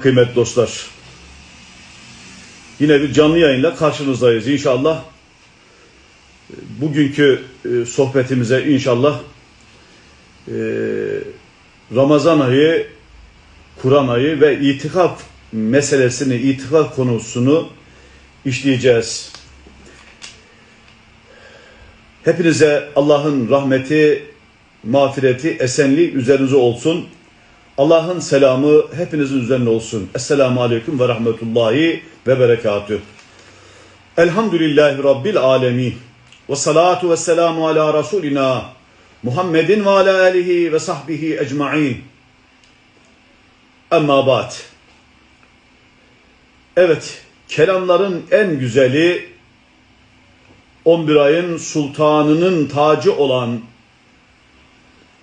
Kıymetli dostlar, yine bir canlı yayınla karşınızdayız inşallah. Bugünkü e, sohbetimize inşallah e, Ramazan ayı, Kur'an ayı ve itikaf meselesini, itikaf konusunu işleyeceğiz. Hepinize Allah'ın rahmeti, mağfireti, esenliği üzerinize olsun. Allah'ın selamı hepinizin üzerine olsun. Esselamu Aleyküm ve Rahmetullahi ve Berekatüh. Elhamdülillahi Rabbil Alemin. Ve salatu ve selamu ala Resulina Muhammedin ve ala alihi ve sahbihi ecma'in. Amma ba'd. Evet, kelamların en güzeli 11 ayın sultanının tacı olan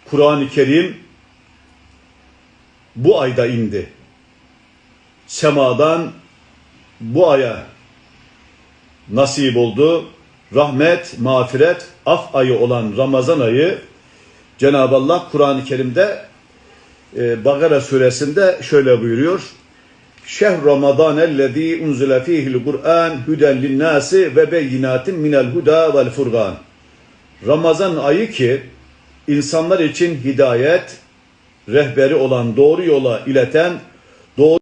Kur'an-ı Kerim bu ayda indi. Semadan bu aya nasip oldu. Rahmet, mağfiret, af ayı olan Ramazan ayı Cenab-ı Allah Kur'an-ı Kerim'de e, Bakara suresinde şöyle buyuruyor. Şehr Ramazan ellezî unzile fîhil Kur'an huden linnâsi ve beyinatin minel huda vel furgan. Ramazan ayı ki insanlar için hidayet, rehberi olan doğru yola ileten, doğru